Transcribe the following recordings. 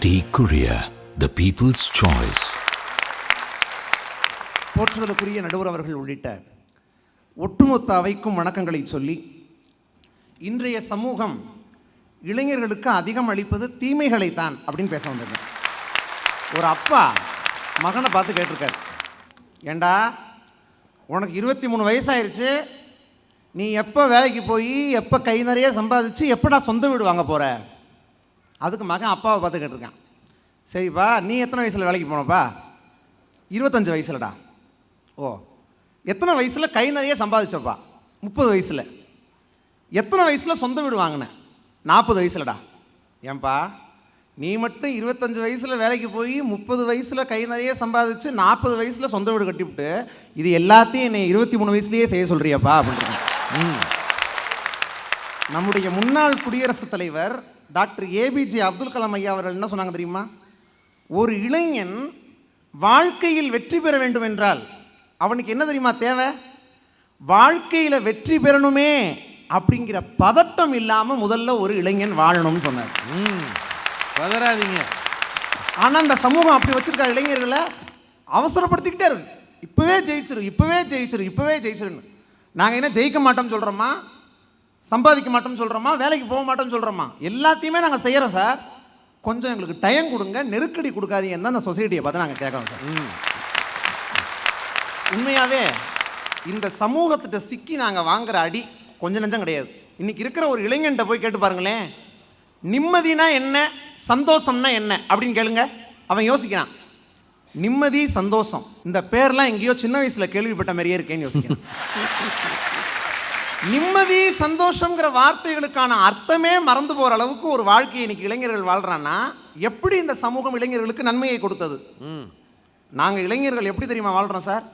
D குரியா the people's choice போற்றுதலுக்குரிய நடுவர் அவர்கள் உள்ளிட்ட ஒட்டுமொத்த அவைக்கும் வணக்கங்களை சொல்லி இன்றைய சமூகம் இளைஞர்களுக்கு அதிகம் அளிப்பது தீமைகளை தான் அப்படின்னு பேச வந்திருக்கேன் ஒரு அப்பா மகனை பார்த்து கேட்டிருக்காரு. ஏண்டா உனக்கு இருபத்தி மூணு வயசாயிருச்சு நீ எப்போ வேலைக்கு போய் எப்போ கை நிறைய சம்பாதிச்சு எப்படா சொந்த வீடு வாங்க போகிற அதுக்கு மகன் அப்பாவை பார்த்து கேட்டிருக்கான். சரிப்பா நீ எத்தனை வயசில் வேலைக்கு போனப்பா? இருபத்தஞ்சு வயசுலடா. ஓ எத்தனை வயசில் கை நிறைய சம்பாதிச்சப்பா? முப்பது வயசில். எத்தனை வயசில் சொந்த வீடு வாங்கினேன் நாற்பது வயசுலடா. ஏன்பா நீ மட்டும் இருபத்தஞ்சி வயசில் வேலைக்கு போய் முப்பது வயசில் கை நிறைய சம்பாதிச்சு நாற்பது வயசில் சொந்த வீடு கட்டிவிட்டு இது எல்லாத்தையும் என்னை இருபத்தி மூணு வயசுலேயே செய்ய சொல்கிறியாப்பா அப்படின்ட்டு ம். நம்முடைய முன்னாள் குடியரசுத் தலைவர் டாக்டர் ஏபிஜே அப்துல் கலாம் ஐயா அவர்கள் என்ன சொன்னாங்க தெரியுமா? ஒரு இளைஞன் வாழ்க்கையில் வெற்றி பெற வேண்டும் என்றால் அவனுக்கு என்ன தெரியுமா தேவை? வாழ்க்கையில் வெற்றி பெறணுமே அப்படிங்கிற பதட்டம் இல்லாமல் முதல்ல ஒரு இளைஞன் வாழணும்னு சொன்னார். ம். பதறாதீங்க. ஆனால் அந்த சமூகம் அப்படி வச்சிருக்க இளைஞர்களை அவசரப்படுத்திக்கிட்டே இருக்கு. இப்போவே ஜெயிச்சிரு இப்போவே ஜெயிச்சிரு இப்போவே ஜெயிச்சிருன்னு. நாங்கள் என்ன ஜெயிக்க மாட்டோம்னு சொல்கிறோமா சம்பாதிக்க மாட்டோம்னு சொல்கிறோமா வேலைக்கு போக மாட்டோம்னு சொல்கிறோமா எல்லாத்தையுமே நாங்கள் செய்கிறோம் சார். கொஞ்சம் எங்களுக்கு டைம் கொடுங்க நெருக்கடி கொடுக்காதீங்கன்னு தான் அந்த சொசைட்டியை பார்த்து நாங்கள் கேட்குறோம் சார். ம். உண்மையாகவே இந்த சமூகத்திட்ட சிக்கி நாங்கள் வாங்குற அடி கொஞ்ச நஞ்சம் கிடையாது. இன்னைக்கு இருக்கிற ஒரு இளைஞன்ட்ட போய் கேட்டு பாருங்களேன். நிம்மதினா என்ன சந்தோஷம்னா என்ன அப்படின்னு கேளுங்க. அவன் யோசிக்கிறான். நிம்மதி சந்தோஷம். இந்த பேர்லாம் எங்கேயோ சின்ன வயசுல கேள்விப்பட்ட மாதிரியே இருக்கேன்னு யோசிக்கிறேன். நிம்மதி சந்தோஷங்கிற வார்த்தைகளுக்கான அர்த்தமே மறந்து போகிற அளவுக்கு ஒரு வாழ்க்கையை இன்னைக்கு இளைஞர்கள் வாழ்றான்னா எப்படி இந்த சமூகம் இளைஞர்களுக்கு நன்மையை கொடுத்தது? ம். நாங்கள் இளைஞர்கள் எப்படி தெரியுமா வாழ்கிறோம் சார்?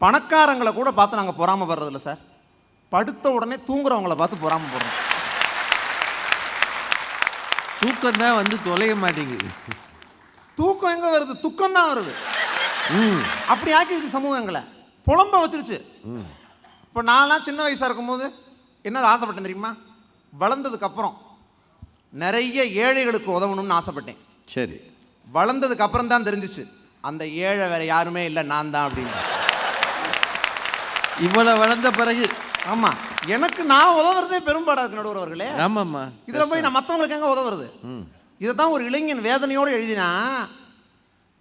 பணக்காரங்களை கூட பார்த்து நாங்கள் பொறாமப்படுறதில்ல சார். படுத்த உடனே தூங்குறவங்கள பார்த்து பொறாமப்படுறோம் தூக்கம் தான் வந்து தொலைய மாட்டேங்குது. தூக்கம் எங்கே வருது? துக்கம் தான் வருது. ம். அப்படி ஆக்கிடுச்சு சமூகங்களை. புலம்ப வச்சிருச்சு. இப்போ நான்லாம் சின்ன வயசாக இருக்கும்போது என்னது ஆசைப்பட்டேன் தெரியுமா? வளர்ந்ததுக்கு அப்புறம் நிறைய ஏழைகளுக்கு உதவணும்னு ஆசைப்பட்டேன். சரி. வளர்ந்ததுக்கு அப்புறம் தான் தெரிஞ்சிச்சு. அந்த ஏழை வேற யாருமே இல்லை நான் தான் அப்படின்னு இவ்வளவு வளர்ந்த பிறகு. ஆமாம் எனக்கு நான் உதவுறதே பெரும்பாடாக இருக்கு நடுவர் அவர்களே. ஆமாம்மா. இதில் போய் நான் மற்றவங்களுக்கு எங்கே உதவுறது? இதை தான் ஒரு இளைஞன் வேதனையோடு எழுதினா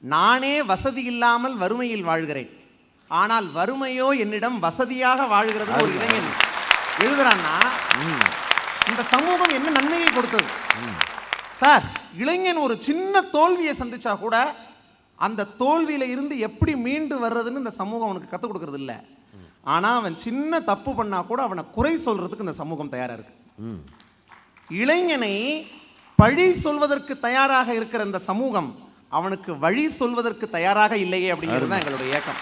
நானே வசதி இல்லாமல் வறுமையில் வாழ்கிறேன். ஆனால் வறுமையோ என்னிடம் வசதியாக வாழ்கிறது ஒரு இளைஞன். எழுதுறான்னா இந்த சமூகம் என்ன நன்மையை கொடுத்தது? சார் இளைஞன் ஒரு சின்ன தோல்வியை சந்திச்சா கூட அந்த தோல்வியில இருந்து எப்படி மீண்டு வர்றதுன்னு இந்த சமூகம் அவனுக்கு கற்றுக் கொடுக்கறது இல்லை. ஆனால் அவன் சின்ன தப்பு பண்ணா கூட அவனை குறை சொல்றதுக்கு இந்த சமூகம் தயாரா இருக்கு. இளைஞனை பழி சொல்வதற்கு தயாராக இருக்கிற இந்த சமூகம் அவனுக்கு வழி சொல்வதற்கு தயாராக இல்லையே அப்படிங்கிறது தான் எங்களுடைய ஏக்கம்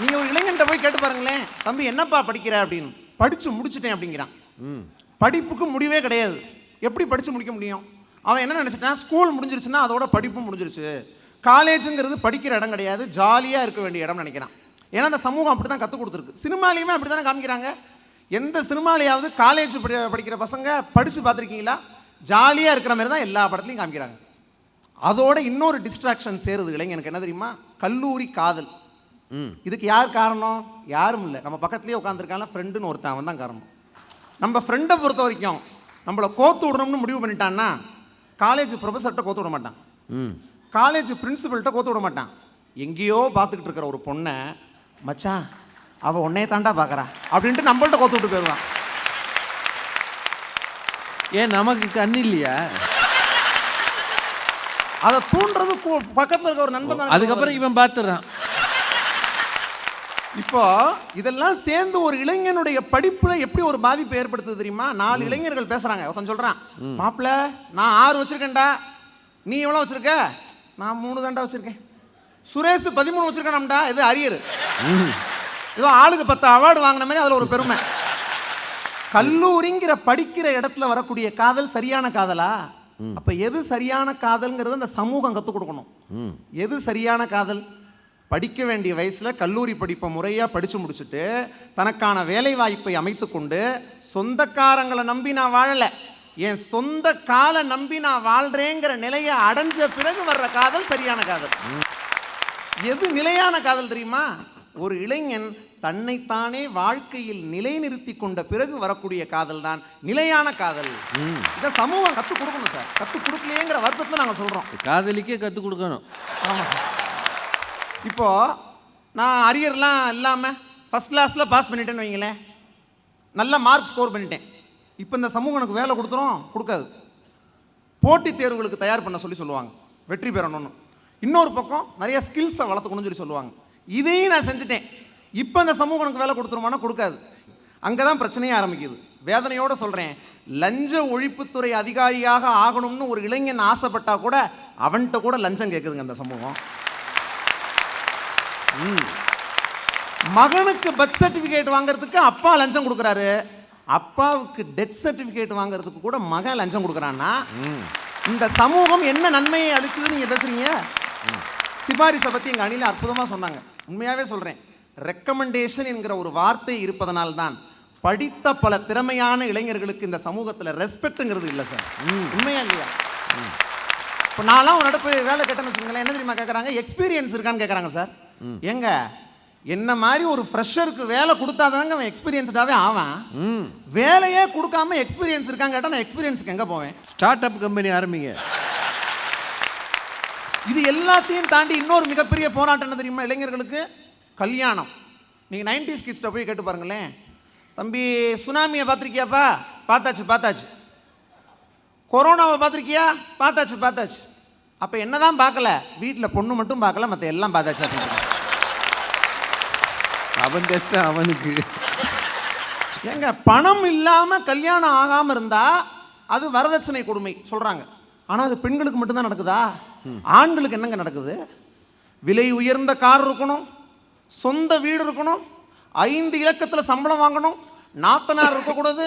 நீங்க ஒரு இளைஞன்ட்ட போய் கேட்டு பாருங்களேன் தம்பி என்னப்பா படிக்கிற? அப்படின்னு. படிச்சு முடிச்சிட்டேன் அப்படிங்கிறான். ம். படிப்புக்கு முடிவே கிடையாது. எப்படி படிச்சு முடிக்க முடியும்? அவன் என்ன நினைச்சிட்டான்? ஸ்கூல் முடிஞ்சிருச்சுன்னா அதோட படிப்பும் முடிஞ்சிருச்சு. காலேஜுங்கிறது படிக்கிற இடம் கிடையாது. ஜாலியாக இருக்க வேண்டிய இடம் நினைக்கிறான். ஏன்னா அந்த சமூகம் அப்படி தான் கற்றுக் கொடுத்துருக்கு. சினிமாலையுமே அப்படி தானே காமிக்கிறாங்க? எந்த சினிமாலையாவது காலேஜ் படி படிக்கிற பசங்க படித்து பார்த்துருக்கீங்களா? ஜாலியாக இருக்கிற மாதிரி தான் எல்லா படத்துலையும் காமிக்கிறாங்க. அதோட இன்னொரு டிஸ்ட்ராக்ஷன் சேருது. இளைஞனுக்கு என்ன தெரியுமா? கல்லூரி காதல். இதுக்கு யார் காரணம்? யாரும் இல்லை. நம்ம பக்கத்துலேயே உட்காந்துருக்கான ஃப்ரெண்டுன்னு ஒருத்தன் அவன் தான் காரணம். நம்ம ஃப்ரெண்டை பொறுத்த வரைக்கும் நம்மளை கோத்து விடணும்னு முடிவு பண்ணிட்டான்னா காலேஜ் ப்ரொஃபஸர்கிட்ட கோத்து விட மாட்டான். ம். காலேஜ் பிரின்சிபல்கிட்ட கோத்து விட மாட்டான். எங்கேயோ பார்த்துக்கிட்டு இருக்கிற ஒரு பொண்ணை மச்சான் அவள் உன்னைய தாண்டா பார்க்குறா அப்படின்ட்டு நம்மள்ட்ட கோத்து விட்டு போயிடுவான். ஏன் நமக்கு கண் இல்லையா? அதை தூண்டுறது பக்கத்துல இருக்க ஒரு நண்பன் அதுக்கப்புறம் இவன் பார்த்துறான் இப்போ இதெல்லாம் சேர்ந்து ஒரு இளைஞனுடைய படிப்புல எப்படி ஒரு பாதிப்பை ஏற்படுத்துது தெரியுமா? நாலு இளைஞர்கள் பேசுறாங்க. ஒருத்தன் சொல்றான் மாப்பிள்ள நான் ஆறு வச்சிருக்கேன்டா. நீ எவ்வளோ வச்சிருக்க? நான் மூணு தாண்டா வச்சிருக்கேன். சுரேஷ் பதிமூணு வச்சிருக்கானம்டா இது அரியர். ஏதோ ஆளுக்கு பத்து அவார்டு வாங்கின மாதிரி அதில் ஒரு பெருமை. கல்லூரிங்கிற படிக்கிற இடத்துல வரக்கூடிய காதல் சரியான காதலா? அப்ப எது சரியான காதல்ங்கிறத அந்த சமூகம் கற்றுக் கொடுக்கணும். எது சரியான காதல்? படிக்க வேண்டிய வயசில் கல்லூரி படிப்பை முறையாக படித்து முடிச்சுட்டு தனக்கான வேலை வாய்ப்பை அமைத்து கொண்டு சொந்தக்காரங்களை நம்பி நான் வாழலை. என் சொந்த காலை நம்பி நான் வாழ்றேங்கிற நிலையை அடைஞ்ச பிறகு வர்ற காதல் சரியான காதல். எது நிலையான காதல் தெரியுமா? ஒரு இளைஞன் தன்னைத்தானே வாழ்க்கையில் நிலைநிறுத்தி கொண்ட பிறகு வரக்கூடிய காதல் தான் நிலையான காதல். இதை சமூகம் கற்றுக் கொடுக்கணும் சார். கற்றுக் கொடுக்கலையேங்கிற வருத்தத்தில் நாங்கள் சொல்கிறோம் காதலிக்கே கற்றுக் கொடுக்கணும். ஆமாம் இப்போது நான் அரியர்லாம் இல்லாமல் ஃபஸ்ட் கிளாஸில் பாஸ் பண்ணிட்டேன்னு வைங்களேன். நல்ல மார்க் ஸ்கோர் பண்ணிட்டேன். இப்போ இந்த சமூகம் எனக்கு வேலை கொடுத்துரும் கொடுக்காது. போட்டித் தேர்வுகளுக்கு தயார் பண்ண சொல்லி சொல்லுவாங்க. வெற்றி பெறணும்னு. இன்னொரு பக்கம் நிறைய ஸ்கில்ஸை வளர்த்துக்கணும்னு சொல்லி சொல்லுவாங்க. இதையும் நான் செஞ்சுட்டேன். இப்போ இந்த சமூகம் எனக்கு வேலை கொடுத்துருமானா கொடுக்காது. அங்கே தான் பிரச்சனையே ஆரம்பிக்குது. வேதனையோடு சொல்கிறேன் லஞ்ச ஒழிப்புத்துறை அதிகாரியாக ஆகணும்னு ஒரு இளைஞன் ஆசைப்பட்டால் கூட அவன்கிட்ட கூட லஞ்சம் கேட்குதுங்க அந்த சமூகம். மகனுக்கு பர்த் சர்டிஃபிகேட் வாங்குறதுக்கு அப்பா லஞ்சம் கொடுக்குறாரு. அப்பாவுக்கு டெத் சர்டிஃபிகேட் வாங்குறதுக்கு கூட மகன் லஞ்சம் கொடுக்குறான்னா இந்த சமூகம் என்ன நன்மையை அளிக்குதுன்னு நீங்கள் பேசுறீங்க? சிபாரிசை பற்றி எங்கள் அணியில் அற்புதமாக சொன்னாங்க. உண்மையாகவே சொல்கிறேன் ரெக்கமெண்டேஷன் என்கிற ஒரு வார்த்தை இருப்பதனால்தான் படித்த பல திறமையான இளைஞர்களுக்கு இந்த சமூகத்தில் ரெஸ்பெக்ட்டுங்கிறது இல்லை சார் உண்மையா இல்லையா? இப்போ நான்லாம் ஒரு நடப்பு வேலை கேட்டேன்னு வச்சுக்கோங்களேன் என்ன தெரியுமா கேட்குறாங்க எக்ஸ்பீரியன்ஸ் இருக்கான்னு கேட்குறாங்க சார் ஏங்க என்ன மாதிரி ஒரு ஃப்ரெஷருக்கு வேலை கொடுத்தாதாங்க அவன் எக்ஸ்பீரியன்ஸ்டாகவே ஆவான். ம். வேலையே கொடுக்காம எக்ஸ்பீரியன்ஸ் இருக்கான்னு கேட்டால் நான் எக்ஸ்பீரியன்ஸுக்கு எங்கே போவேன்? ஸ்டார்ட் அப் கம்பெனி ஆரம்பிங்க. இது எல்லாத்தையும் தாண்டி இன்னொரு மிகப்பெரிய போராட்டம் என்ன தெரியுமா இளைஞர்களுக்கு? கல்யாணம். நீங்கள் நைன்டிஸ் கிட்ஸ்ட்டை போய் கேட்டு பாருங்களேன். தம்பி சுனாமியை பார்த்துருக்கியாப்பா? பார்த்தாச்சு பார்த்தாச்சு. கொரோனாவை பார்த்துருக்கியா? பார்த்தாச்சு பார்த்தாச்சு. அப்போ என்னதான் பார்க்கல? வீட்டில் பொண்ணு மட்டும் பார்க்கல மற்ற எல்லாம் பார்த்தாச்சு அப்படின்னு அவன் கஷ்டம் அவனுக்கு. ஏங்க பணம் இல்லாமல் கல்யாணம் ஆகாமல் இருந்தால் அது வரதட்சணை கொடுமை சொல்கிறாங்க ஆனால் அது பெண்களுக்கு மட்டும்தான் நடக்குதா? ஆண்களுக்கு என்னங்க நடக்குது? விலை உயர்ந்த கார் இருக்கணும் சொந்த வீடு இருக்கணும் ஐந்து இலக்கத்தில் சம்பளம் வாங்கணும் நாத்தனார் இருக்கக்கூடாது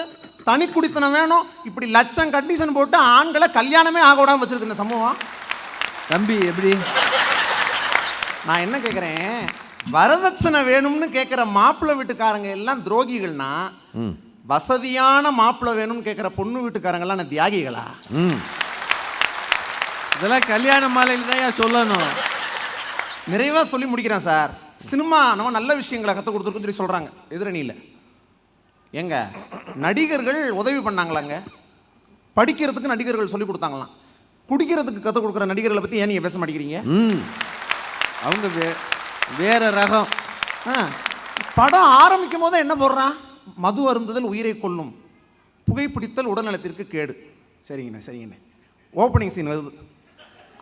தனி குடித்தனம் வேணும் இப்படி லட்சம் கண்டிஷன் போட்டு ஆண்களை கல்யாணமே ஆக விடாம வச்சிருக்கு இந்த சமூகம். தம்பி எப்படி? நான் என்ன கேட்குறேன் வரதட்சணை வேணும்னு கேட்குற மாப்பிள்ளை வீட்டுக்காரங்க எல்லாம் துரோகிகள்னா வசதியான மாப்பிள்ளை வேணும்னு கேட்குற பொண்ணு வீட்டுக்காரங்களாம் தியாகிகளா? இதெல்லாம் கல்யாண மாலையில் தான் சொல்லணும். நிறைவாக சொல்லி முடிக்கிறேன் சார். சினிமா நம்ம நல்ல விஷயங்களை கற்றுக் கொடுத்துருக்குன்னு சொல்லி சொல்கிறாங்க எதிரணியில். ஏங்க நடிகர்கள் உதவி பண்ணாங்களாங்க? படிக்கிறதுக்கு நடிகர்கள் சொல்லி கொடுத்தாங்களாம். குடிக்கிறதுக்கு கற்றுக் கொடுக்குற நடிகர்களை பற்றி ஏன் நீங்கள் பேச மாட்டேங்கிறீங்க? அவங்க வேற ரகம். படம் ஆரம்பிக்கும் போதே என்ன போடுறான்? மது அருந்துதல் உயிரை கொல்லும். புகைப்பிடித்தல் உடல்நலத்திற்கு கேடு. சரிங்கண்ணே சரிங்கண்ணே. ஓப்பனிங் சீன் வருது.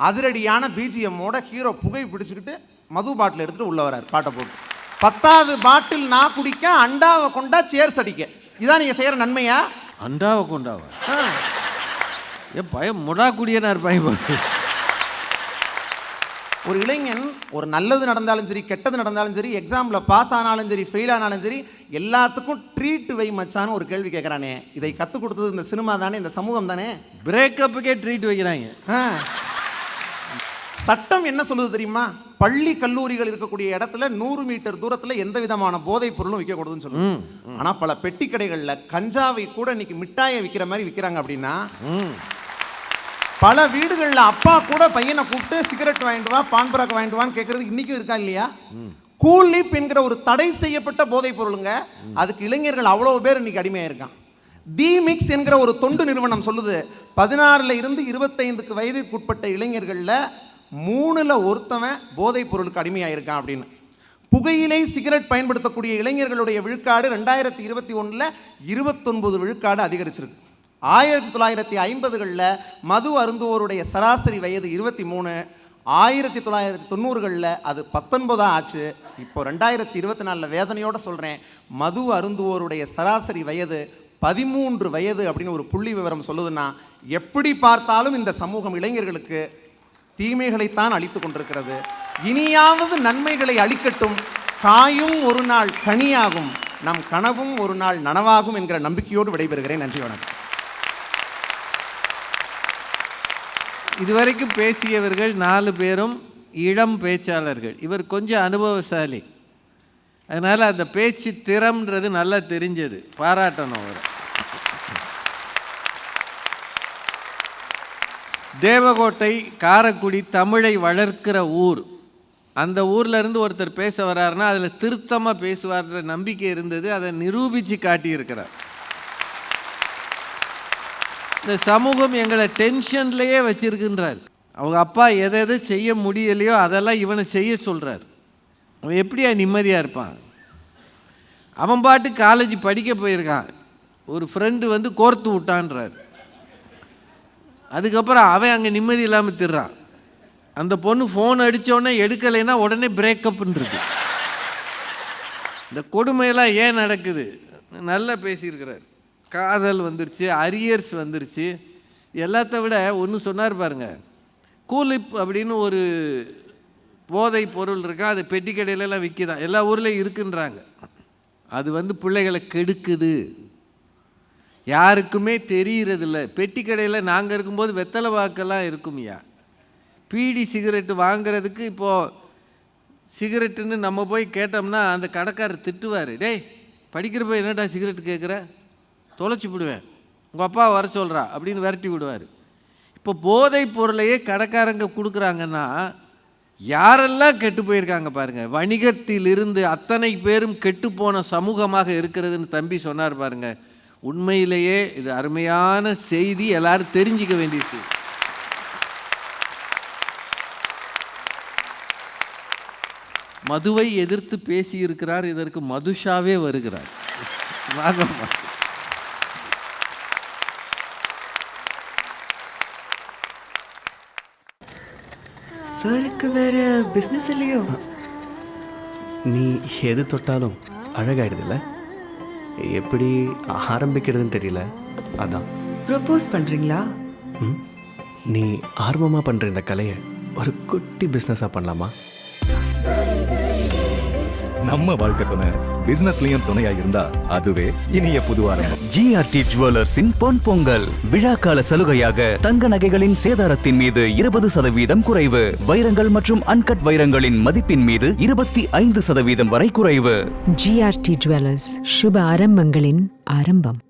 அதிரடியான பிஜிஎம்மோட ஹீரோ புகை பிடிச்சிக்கிட்டு மது பாட்டில் எடுத்துகிட்டு உள்ள வரார் பாட்டை போட்டு. பத்தாவது பாட்டில் நான் குடிக்க அண்டாவை கொண்டா சேர்ஸ் அடிக்க. இதான் நீங்கள் செய்கிற நன்மையா? அண்டாவை கொண்டாவா. ஏ பயம் முடா குடியனா இருப்பாங்க பாரு. ஒரு இளைஞன் ஒரு நல்லது நடந்தாலும் சரி கெட்டது நடந்தாலும் சரி எக்ஸாமில் பாஸ் ஆனாலும் சரி ஃபெயில் ஆனாலும் சரி எல்லாத்துக்கும் ட்ரீட் வை மச்சான்னு ஒரு கேள்வி கேட்குறானே இதை கற்றுக் கொடுத்தது இந்த சினிமா தானே இந்த சமூகம் தானே? பிரேக்கப்புக்கே ட்ரீட் வைக்கிறாங்க. சட்டம் என்ன சொல்லுது தெரியுமா? பள்ளி கல்லூரிகள் இருக்கக்கூடிய இடத்துல நூறு மீட்டர் தூரத்தில் எந்த விதமான போதைப் பொருளும் விற்கக்கூடாதுன்னு சொல்லுது. ம் ஆனால் பல பெட்டி கடைகளில் கஞ்சாவை கூட இன்னைக்கு மிட்டாயை விற்கிற மாதிரி விற்கிறாங்க அப்படின்னா பல வீடுகளில் அப்பா கூட பையனை கூப்பிட்டு சிகரெட் வாங்கிட்டு வா பான் பராக் வாங்கிட்டு வான்னு கேட்கறது இன்றைக்கும் இருக்கா இல்லையா? கூலிப் என்கிற ஒரு தடை செய்யப்பட்ட போதைப் பொருளுங்க. அதுக்கு இளைஞர்கள் அவ்வளோ பேர் இன்னைக்கு அடிமையாயிருக்கான் தி மிக்ஸ் என்கிற ஒரு தொண்டு நிறுவனம் சொல்லுது பதினாறுல இருந்து இருபத்தைந்துக்கு வயதுக்குட்பட்ட இளைஞர்களில் மூணில் ஒருத்தவன் போதைப் பொருளுக்கு அடிமையாயிருக்கான் அப்படின்னு. புகையிலை சிகரெட் பயன்படுத்தக்கூடிய இளைஞர்களுடைய விழுக்காடு ரெண்டாயிரத்தி இருபத்தி ஒன்றில் இருபத்தொன்பது விழுக்காடு அதிகரிச்சிருக்கு. ஆயிரத்தி தொள்ளாயிரத்தி ஐம்பதுகளில் மது அருந்துவோருடைய சராசரி வயது இருபத்தி மூணு. ஆயிரத்தி தொள்ளாயிரத்தி தொண்ணூறுகளில் அது பத்தொன்பதாக ஆச்சு. இப்போ ரெண்டாயிரத்தி இருபத்தி நாலில் வேதனையோடு சொல்கிறேன் மது அருந்துவோருடைய சராசரி வயது பதிமூன்று வயது அப்படின்னு ஒரு புள்ளி விவரம் சொல்லுதுன்னா எப்படி பார்த்தாலும் இந்த சமூகம் இளைஞர்களுக்கு தீமைகளைத்தான் அளித்து கொண்டிருக்கிறது. இனியாவது நன்மைகளை அளிக்கட்டும். காயும் ஒரு நாள் கனியாகும். நம் கனவும் ஒரு நாள் நனவாகும் என்கிற நம்பிக்கையோடு விடைபெறுகிறேன். நன்றி வணக்கம். இதுவரைக்கும் பேசியவர்கள் நாலு பேரும் இளம் பேச்சாளர்கள். இவர் கொஞ்சம் அனுபவசாலி. அதனால் அந்த பேச்சு திறம்ன்றது நல்லா தெரிஞ்சது. பாராட்டணும் அவர். தேவகோட்டை காரைக்குடி தமிழை வளர்க்கிற ஊர். அந்த ஊர்லேருந்து ஒருத்தர் பேச வர்றாருன்னா அதில் திருத்தமாக பேசுவார்ன்ற நம்பிக்கை இருந்தது. அதை நிரூபித்து காட்டியிருக்கிறார். இந்த சமூகம் எங்களை டென்ஷன்லேயே வச்சிருக்குன்றார். அவங்க அப்பா எதை எதை செய்ய முடியலையோ அதெல்லாம் இவனை செய்ய சொல்கிறார் அவன் எப்படியா நிம்மதியாக இருப்பான்? அவன் பாட்டு காலேஜ் படிக்க போயிருக்கான். ஒரு ஃப்ரெண்டு வந்து கோர்த்து விட்டான்றார். அதுக்கப்புறம் அவன் அங்கே நிம்மதி இல்லாமல் திடுறான் அந்த பொண்ணு ஃபோன் அடித்தோடனே எடுக்கலைன்னா உடனே பிரேக்கப்னு இந்த கொடுமையெல்லாம் ஏன் நடக்குது? நல்லா பேசியிருக்கிறார். காதல் வந்துருச்சு அரியர்ஸ் வந்துருச்சு. எல்லாத்த விட ஒன்று சொன்னார் பாருங்க கூலிப் அப்படின்னு ஒரு போதை பொருள் இருக்கா அது பெட்டி கடையிலலாம் விற்கிதான் எல்லா ஊர்லேயும் இருக்குன்றாங்க. அது வந்து பிள்ளைகளை கெடுக்குது. யாருக்குமே தெரியறதில்ல. பெட்டி கடையில் நாங்கள் இருக்கும்போது வெத்தலை வாக்கெல்லாம் இருக்கும்யா. பீடி சிகரெட்டு வாங்குறதுக்கு இப்போது சிகரெட்டுன்னு நம்ம போய் கேட்டோம்னா அந்த கடைக்காரர் திட்டுவார். டேய் படிக்கிற போய் என்னடா சிகரெட் கேட்குற தொலைச்சி விடுவேன். உங்கள் அப்பா வர சொல்கிறா அப்படின்னு விரட்டி விடுவார். இப்போ போதைப் பொருளையே கடைக்காரங்க கொடுக்குறாங்கன்னா யாரெல்லாம் கெட்டு போயிருக்காங்க பாருங்கள் வணிகத்திலிருந்து அத்தனை பேரும் கெட்டுப்போன சமூகமாக இருக்கிறதுன்னு தம்பி சொன்னார் பாருங்க. உண்மையிலேயே இது அருமையான செய்தி எல்லாரும் தெரிஞ்சிக்க வேண்டியது மதுவை எதிர்த்து பேசியிருக்கிறார் இதற்கு மதுஷாவே வருகிறார். வாங்க. சாருக்கு வேற பிஸ்னஸ் இல்லையோ? நீ எது தொட்டாலும் அழகாயிடுதுல்ல? எப்படி ஆரம்பிக்கிறதுன்னு தெரியல. அதான். ப்ரப்போஸ் பண்றீங்களா? ம்? நீ ஆர்வமாக பண்ணுற இந்த கலையை ஒரு குட்டி பிஸ்னஸாக பண்ணலாமா? நம்ம வாழ்க்கை துணை பிசினஸ்லயும் துணையா இருந்தா அதுவே இனிய புது ஆரம்பம். ஜிஆர்டி ஜுவல்லர்ஸின் பொன் பொங்கல். விழாக்கால சலுகையாக தங்க நகைகளின் சேதாரத்தின் மீது இருபது சதவீதம் குறைவு. வைரங்கள் மற்றும் அன்கட் வைரங்களின் மதிப்பின் மீது இருபத்தி ஐந்து சதவீதம் வரை குறைவு. ஜிஆர்டி ஜுவல்லர்ஸ் சுப ஆரம்பங்களின் ஆரம்பம்.